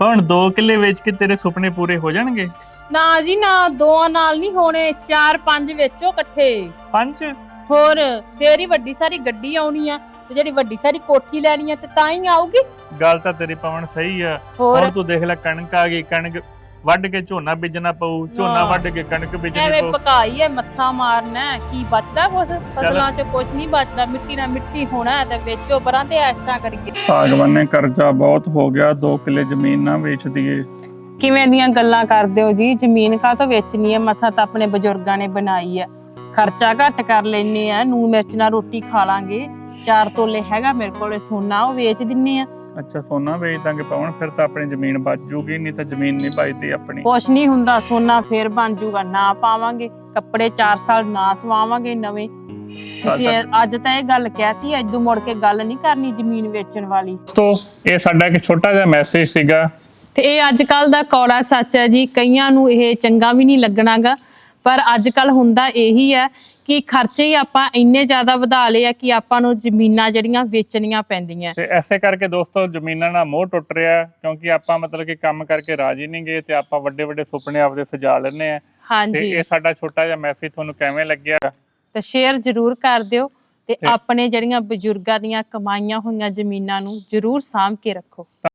ਹੁਣ 2 ਕਿੱਲੇ ਵੇਚ ਕੇ ਤੇਰੇ ਸੁਪਨੇ ਪੂਰੇ ਹੋ ਜਾਣਗੇ? ਨਾ ਜੀ ਨਾ ਦੋਆਂ ਨਾਲ ਨਹੀਂ ਹੋਣੇ ਚਾਰ ਪੰਜ ਵੇਚੋ ਇਕੱਠੇ। ਪੰਜ? ਹੋਰ ਫੇਰ ਹੀ ਵੱਡੀ ਸਾਰੀ ਗੱਡੀ ਆਉਣੀ ਆ ਤੇ ਜਿਹੜੀ ਵੱਡੀ ਸਾਰੀ ਕੋਠੀ ਲੈਣੀ ਆ ਤੇ ਤਾਂ ਹੀ ਆਊਗੀ। ਗੱਲ ਤਾਂ ਤੇਰੀ ਪਵਨ ਸਹੀ ਆ। ਹੋਰ? ਤੂੰ ਦੇਖ ਲੈ ਕਣਕ ਆ ਗਈ ਕਣਕ ਵੱਢ ਕੇ ਝੋਨਾ ਬੀਜਣਾ ਪਊ ਝੋਨਾ। ਵੱਢ ਕੇ ਕਣਕ ਬੀਜਣੀ ਐਵੇਂ ਪਊ। ਪਕਾਈ ਐ ਮੱਥਾ ਮਾਰਨਾ ਹੈ, ਕੀ ਬਚਦਾ ਕੁਛ? ਫਸਲਾਂ 'ਚ ਕੁਛ ਨਹੀਂ ਬਚਦਾ ਮਿੱਟੀ ਨਾਲ ਮਿੱਟੀ ਹੋਣਾ ਹੈ ਤੇ ਵੇਚੋ ਪਰਾਂ ਤੇ ਐਸ਼ਾਂ ਕਰੀਏ। ਭਗਵਾਨ ਨੇ ਕਰਜ਼ਾ ਬਹੁਤ ਹੋ ਗਿਆ 2 ਕਿੱਲੇ ਜ਼ਮੀਨ ਨਾ ਵੇਚ ਦਈਏ। ਕਿਵੇਂ ਦੀਆਂ ਗੱਲਾਂ ਕਰਦੇ ਹੋ ਜੀ? ਜ਼ਮੀਨ ਕਾਹ ਤੋਂ ਵੇਚਣੀ ਹੈ ਮਸਾ ਤਾਂ ਆਪਣੇ ਬਜ਼ੁਰਗਾਂ ਨੇ ਬਣਾਈ ਹੈ ਖਰਚਾ ਘੱਟ ਕਰ ਲੈਨੇ ਆ ਨੂਨ ਮਿਰਚ ਨਾਲ ਰੋਟੀ ਖਾ ਲਾਂਗੇ। ਚਾਰ ਤੋਲੇ ਹੈਗਾ ਮੇਰੇ ਕੋਲੇ ਸੋਨਾ ਉਹ ਵੇਚ ਦਿੰਨੇ ਆ। ਅੱਛਾ ਸੋਨਾ ਵੇਚ ਦਾਂਗੇ ਪਵਨ ਫਿਰ ਤਾਂ ਆਪਣੀ ਜ਼ਮੀਨ ਬਚ ਜੂਗੀ ਨਹੀਂ ਤਾਂ ਜ਼ਮੀਨ ਨਹੀਂ ਬਚਦੀ ਆਪਣੀ। ਕੁਛ ਨਹੀਂ ਹੁੰਦਾ ਸੋਨਾ ਫੇਰ ਬਣ ਜੂਗਾ ਨਾ ਪਾਵਾਂਗੇ। ਕੱਪੜੇ 4 ਸਾਲ ਨਾ ਸਵਾਵਾਂਗੇ ਨਵੇਂ। ਤੁਸੀਂ ਇਹ- ਅੱਜ ਤਾਂ ਇਹ ਗੱਲ ਕਹਿਤੀ ਐਦੋਂ ਮੁੜ ਕੇ ਗੱਲ ਨਹੀਂ ਕਰਨੀ ਜ਼ਮੀਨ ਵੇਚਣ ਵਾਲੀ। ਦੋਸਤੋ ਇਹ ਸਾਡਾ ਇੱਕ ਛੋਟਾ ਜਿਹਾ ਮੈਸੇਜ ਸੀਗਾ। ਤੇ ਇਹ ਅੱਜ ਕੱਲ ਦਾ ਕੌੜਾ ਸੱਚ ਹੈ ਜੀ ਕਈਆਂ ਨੂੰ ਇਹ ਚੰਗਾ ਵੀ ਨਹੀਂ ਲੱਗਣਾਗਾ। ਪਰ ਅੱਜ ਕੱਲ ਹੁੰਦਾ ਇਹੀ ਹੈ ਕਿ ਖਰਚੇ ਹੀ ਆਪਾਂ ਇੰਨੇ ਜ਼ਿਆਦਾ ਵਧਾ ਲਏ ਆ ਕਿ ਆਪਾਂ ਨੂੰ ਜ਼ਮੀਨਾਂ ਜਿਹੜੀਆਂ ਵੇਚਣੀਆਂ ਪੈਂਦੀਆਂ। ਤੇ ਐਸੇ ਕਰਕੇ ਦੋਸਤੋ ਜ਼ਮੀਨਾਂ ਨਾਲ ਮੋਹ ਟੁੱਟ ਰਿਹਾ ਕਿਉਂਕਿ ਆਪਾਂ ਮਤਲਬ ਕਿ ਕੰਮ ਕਰਕੇ ਰਾਜੀ ਨਹੀਂ ਗਏ ਤੇ ਆਪਾਂ ਵੱਡੇ ਵੱਡੇ ਸੁਪਨੇ ਆਪਦੇ ਸਜਾ ਲੈਂਦੇ ਆ ਤੇ ਹਾਂਜੀ ਇਹ ਸਾਡਾ ਛੋਟਾ ਜਿਹਾ ਮੈਸੇਜ ਤੁਹਾਨੂੰ ਕਿਵੇਂ ਲੱਗਿਆ? ਤੇ ਸ਼ੇਅਰ ਜ਼ਰੂਰ ਕਰ ਦਿਓ ਤੇ ਤੇ- ਆਪਣੇ ਜਿਹੜੀਆਂ ਬਜ਼ੁਰਗਾਂ ਦੀਆਂ ਕਮਾਈਆਂ ਹੋਈਆਂ ਜ਼ਮੀਨਾਂ ਨੂੰ ਜ਼ਰੂਰ ਸਾਂਭ ਕੇ ਰੱਖੋ।